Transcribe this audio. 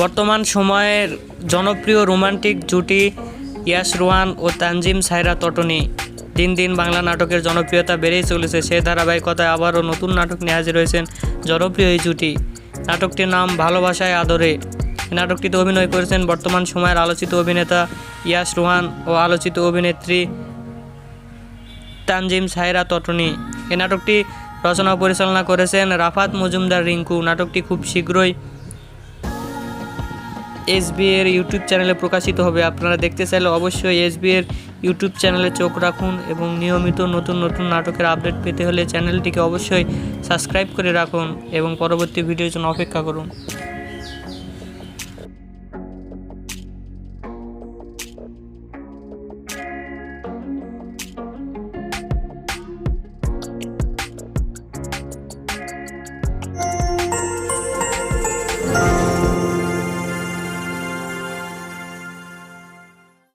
বর্তমান সময়ের জনপ্রিয় রোমান্টিক জুটি ইয়াশ রোহান ও তানজিম সাইরা তটনি। দিন দিন বাংলা নাটকের জনপ্রিয়তা বেড়েই চলেছে। সে ধারাবাহিকতায় আবারও নতুন নাটক নিয়ে হাজির হয়েছেন জনপ্রিয় এই জুটি। নাটকটির নাম ভালোবাসায় আদরে। নাটকটিতে অভিনয় করেছেন বর্তমান সময়ের আলোচিত অভিনেতা ইয়াশ রোহান ও আলোচিত অভিনেত্রী তানজিম সাইরা তটনি। এই নাটকটি রচনা পরিচালনা করেছেন রাফাত মজুমদার রিঙ্কু। নাটকটি খুব শীঘ্রই এসবি এর ইউটিউব চ্যানেলে প্রকাশিত হবে। আপনারা দেখতে চাইলে অবশ্যই এসবি এর ইউটিউব চ্যানেলে চোখ রাখুন এবং নিয়মিত নতুন নতুন নাটকের আপডেট পেতে হলে চ্যানেলটিকে অবশ্যই সাবস্ক্রাইব করে রাখুন এবং পরবর্তী ভিডিওর জন্য অপেক্ষা করুন।